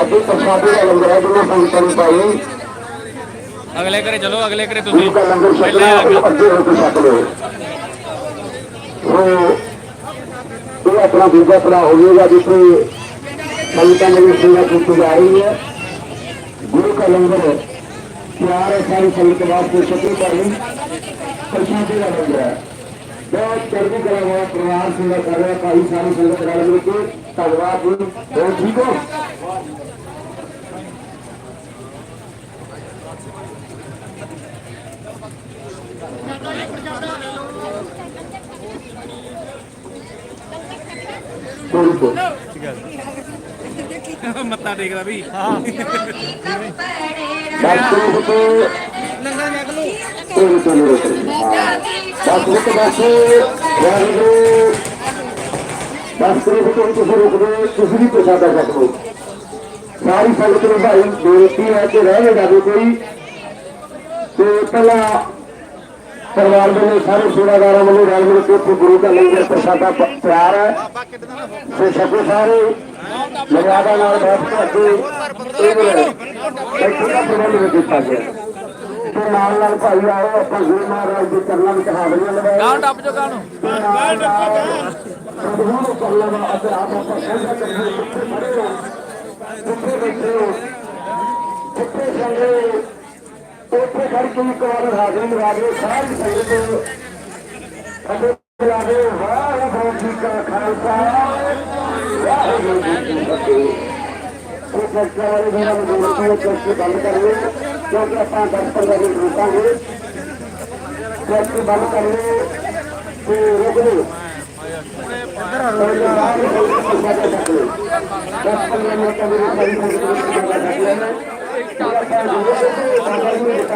ਅੱਗੇ ਪ੍ਰਸ਼ਾਦੇ ਦਾ ਲੰਗਰ ਹੈ ਜਿਹਨਾਂ ਸੰਗਤਾਂ ਨੂੰ ਪਾਈ ਅਗਲੇ ਘਰੇ ਚਲੋ ਅਗਲੇ ਘਰੇ ਤੁਸੀਂ। ਦਾ ਲੰਗਰ ਪਹਿਲੇ ਛਕਣਾ ਅੱਗੇ ਹੋ ਕੇ। ਛਕ ਲਓ। ਸੋ ਇਹ ਆਪਣਾ ਦੂਜਾ ਪੜਾ ਹੋ ਜਾਏਗਾ ਜਿੱਥੇ ਸੰਗਤਾਂ ਦੀ ਸੇਵਾ ਕੀਤੀ ਜਾ ਰਹੀ ਹੈ। ਗੁਰੂ ਦਾ ਲੰਗਰ ਪਿਆਰ ਹੈ ਸਾਰੀ ਸੰਗਤ ਵਾਸਤੇ ਸ਼ੁਕਰ ਕਰਨੀ ਪ੍ਰਸ਼ਾਦੇ ਦਾ ਲੰਗਰ ਹੈ ਬਹੁਤ ਚੜ੍ਹਦੀ ਕਲਾ ਵਾਲਾ ਪਰਿਵਾਰ ਸੇਵਾ ਕਰ ਰਿਹਾ ਭਾਈ ਸਾਰੀ ਸੰਗਤ ਰਲ ਮਿਲ ਕੇ ਧੰਨਵਾਦ ਜੀ। ਬਹੁਤ ਠੀਕ ਹੋ? ਮੱਤਾ ਟੇਕਦਾ ਵੀ। ਦਸ ਰੁਪਏ ਤੋਂ ਲੰਗਰ ਮੈਂ ਲੂ ਕੋਈ ਕੋਈ ਦਸ ਰੁਪਏ ਦਸ ਵਾਹਿਗੁਰੂ ਦਸ ਰੁਪਏ ਤੋਂ ਤੁਸੀਂ ਰੁਕਦੇ ਤੁਸੀਂ ਵੀ ਪ੍ਰਸ਼ਾਦਾ ਛਕ ਲਓ ਸਾਰੀ ਸੰਗਤ ਨੂੰ ਭਾਈ ਬੇਨਤੀ ਹੈ ਕਿ ਰਹਿ ਨਾ ਜਾਵੇ ਕੋਈ। ਤੇ ਪਹਿਲਾਂ ਪਰਿਵਾਰ ਦੇ ਸਾਰੇ ਸੇਵਾਦਾਰਾਂ ਵੱਲੋਂ ਰਲ ਮਿਲ ਕੇ ਉੱਥੇ ਗੁਰੂ ਦਾ ਲੰਗਰ ਪ੍ਰਸ਼ਾਦਾ ਤਿਆਰ ਹੈ। ਤੇ ਛਕੋ ਸਾਰੇ ਮਰਿਆਦਾ ਨਾਲ ਬੈਠ ਕੇ ਅੱਗੇ ਇਹ ਦਾ ਪ੍ਰਬੰਧ ਵੀ ਕੀਤਾ ਗਿਆ ਤੇ ਨਾਲ ਨਾਲ ਭਾਈ ਆਓ ਆਪਾਂ ਗੁਰੂ ਮਹਾਰਾਜ ਦੇ ਚਰਨਾਂ ਵਿੱਚ ਹਾਜ਼ਰੀਆਂ ਲਵਾਏ ਗਾਂ ਟੱਪ ਜੋ ਗਾਂ ਨੂੰ। ਪ੍ਰਭੂ ਨੂੰ ਕਰ ਲਵਾ ਅਤੇ ਆਪ ਆਪਾਂ ਸਾਂਝਾ ਕਰੀਏ ਕਿੱਥੇ ਖੜੇ ਹੋ। ਕਿੱਥੇ ਬੈਠੇ ਹੋ ਕਿੱਥੇ ਚੱਲੇ ਹੋ ਇੱਕ ਵਾਰ ਹਾਜ਼ਰੀ ਲਗਾ ਦਿਓ, ਸਾਰੀ ਸੰਗਤ ਅੱਗੇ ਲਾ ਦਿਓ ਵਾਹਿਗੁਰੂ ਜੀ ਕਾ ਖਾਲਸਾ। ਵਾਹਿਗੁਰੂ ਜੀ ਕੀ ਫਤਿਹ। ਉਹ ਚਰਚਾ ਵਾਲੇ ਜਿਹੜਾ ਨੂੰ ਬੇਨਤੀ ਹੈ ਚਰਚੇ ਬੰਦ ਕਰ ਲਓ ਕਿਉਂਕਿ ਆਪਾਂ 10-15 ਮਿੰਟ ਰੁਕਾਂਗੇ। ਚਰਚੇ ਬੰਦ ਕਰ ਲਏ, ਤੇ ਰੁਕ ਲਓ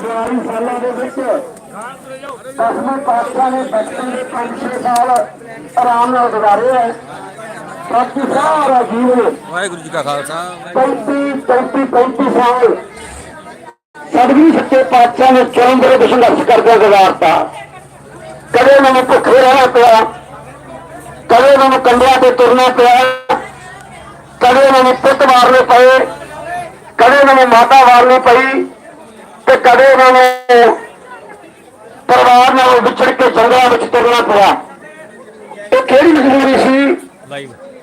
42 ਸਾਲਾਂ ਦੇ ਵਿੱਚ ਦਸਵੇਂ ਪਾਤਸ਼ਾਹ ਨੇ ਬਚਪਨ ਦੇ 5-6 ਸਾਲ ਆਰਾਮ ਨਾਲ ਗੁਜ਼ਾਰੇ ਹੈ ਬਾਕੀ ਸਾਰਾ ਜੀਵਨ ਵਾਹਿਗੁਰੂ ਜੀ ਕਾ ਖਾਲਸਾ। 35 35 35 ਸਾਲ ਸਤਿਗੁਰੂ ਸੱਚੇ ਪਾਤਸ਼ਾਹ ਨੇ ਚਰਮ ਦੇ ਸੰਘਰਸ਼ ਕਰਦੇ ਗੁਜ਼ਾਰਤਾ। ਕਦੇ ਉਹਨਾਂ ਨੂੰ ਭੁੱਖੇ ਰਹਿਣਾ ਪਿਆ ਕਦੇ ਉਹਨਾਂ ਨੂੰ ਕੰਡਿਆਂ ਤੇ ਤੁਰਨਾ ਪਿਆ ਕਦੇ ਉਹਨਾਂ ਨੂੰ ਪੁੱਤ ਮਾਰਨੇ ਪਏ ਕਦੇ ਉਹਨਾਂ ਨੂੰ ਮਾਤਾ ਮਾਰਨੀ ਪਈ। ਤੇ ਕਦੇ ਉਹਨਾਂ ਨੂੰ ਪਰਿਵਾਰ ਨਾਲ ਵਿਛੜ ਕੇ ਜੰਗਲਾਂ ਵਿੱਚ ਤੁਰਨਾ ਪਿਆ। ਇਹ ਕਿਹੜੀ ਮਜਬੂਰੀ ਸੀ?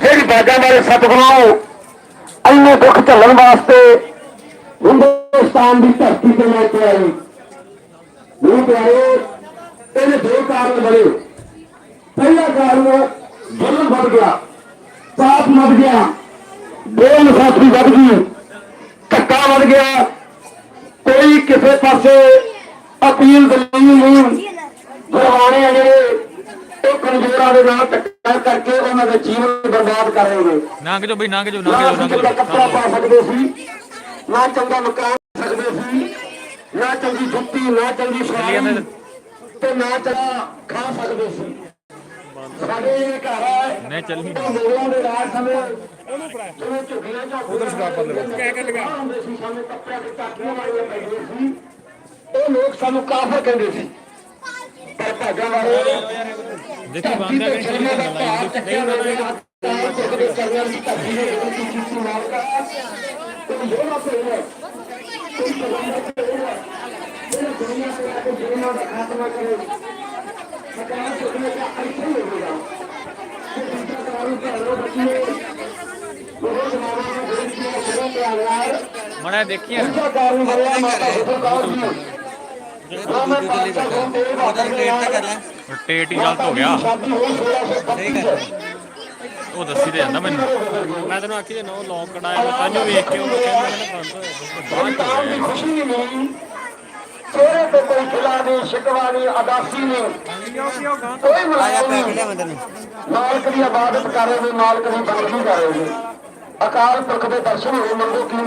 ਜਿਹੜੀ ਬਾਜਾਂ ਵਾਲੇ ਸਤਿਗੁਰੂ ਇੰਨੇ ਦੁੱਖ ਝੱਲਣ ਵਾਸਤੇ ਹਿੰਦੁਸਤਾਨ ਦੀ ਧਰਤੀ ਤੇ ਲੈ ਕੇ ਆਏ। ਗੁਰੂ ਪਿਆਰੇ ਇਹਨੇ ਦੋ ਕਾਰਨ ਬਣੇ। ਪਹਿਲਾ ਕਾਰਨ ਜ਼ੁਲਮ ਵੱਧ ਗਿਆ, ਪਾਪ ਵੱਧ ਗਿਆ ਬੇਇਨਸਾਫੀ ਵੱਧ ਗਈ, ਧੱਕਾ ਵੱਧ ਗਿਆ ਕੋਈ ਕਿਸੇ ਪਾਸੇ ਅਪੀਲ ਦਲੀਲ ਨਹੀਂ ਪਰਵਾਣੇ ਆ ਜਿਹੜੇ ਉਹ ਕਮਜ਼ੋਰਾਂ ਦੇ ਨਾਲ ਧੱਕਾ ਕਰਕੇ ਉਹਨਾਂ ਦਾ ਜੀਵਨ ਬਰਬਾਦ ਕਰ ਰਹੇ ਨੇ। ਨੰਗ ਜੋ ਬਈ ਨੰਗ ਜੋ ਨਾ ਨੰਗ ਜੋ ਨੰਗ ਕੱਪੜਾ ਪਾ ਸਕਦੇ ਸੀ ਨਾ ਚੰਗਾ ਮਕਾਨ ਸਕਦੇ ਸੀ ਨਾ ਚੰਗੀ ਜੁੱਤੀ ਨਾ ਚੰਗੀ ਸਾੜੀ ਤੇ ਨਾ ਚੰਗਾ ਖਾ ਸਕਦੇ ਸੀ। ਸਾਡੇ ਇਹ ਘਰ ਹੈ ਨਹੀਂ ਚੱਲੀ ਉਹ ਮੋਗਲਾਂ ਦੇ ਰਾਜ ਸਮੇਂ ਜਿਵੇਂ ਝੁੱਗੀਆਂ ਜਾਂ ਉਧਰ ਸਕਾਪਰ ਦੇ ਕਹਿ ਕੇ ਲਗਾ। ਹੁੰਦੇ ਸੀ ਸਾਨੂੰ ਕੱਪੜਿਆਂ ਦੀ ਟਾਕੀਆਂ ਵਾਲੀਆਂ ਪੈਂਦੀਆਂ ਸੀ। ਉਹ ਲੋਕ ਸਾਨੂੰ ਕਾਫਰ ਕਹਿੰਦੇ ਸੀ। ਪਰ ਭਾਗਾਂ ਵਾਲੇ ਦੇਖੀ ਬੰਦ ਆ ਗਈ ਚੱਲੀ ਜਾਂਦਾ ਲਾਈਵ ਨਹੀਂ ਮੜਾ ਦੇਖੀ ਯਾਰ ਟੇਟ ਹੀ ਗਲਤ ਹੋ ਗਿਆ। ਉਹ ਦੱਸੀ ਤੇ ਜਾਂਦਾ ਮੈਨੂੰ। ਮੈਂ ਤੈਨੂੰ ਆਖੀ ਜੇ ਨੋ ਲੌਕ ਕਢਾਇਆ ਮੈਂ ਤੈਨੂੰ ਵੇਖ ਕੇ ਉਹ ਕਹਿੰਦਾ ਫਰੰਟ ਹੋਇਆ। ਖੁਸ਼ੀ ਨਹੀਂ ਚਿਹਰੇ ਤੇ ਕੋਈ ਖਿਲਾ ਨਹੀਂ ਸ਼ਿਕਵਾ ਨਹੀਂ ਅਦਾਸੀ ਨਹੀਂ ਕੋਈ ਮੁਲਾਜ਼ਮ ਨਹੀਂ ਮਾਲਕ ਦੀ ਇਬਾਦਤ ਕਰ ਰਹੇ ਨੇ ਮਾਲਕ ਦੀ ਬੰਦਗੀ ਕਰ ਰਹੇ ਨੇ ਅਕਾਲ ਪੁਰਖ ਦੇ ਦਰਸ਼ਨ ਹੋਏ ਮੰਗੋ ਕੀ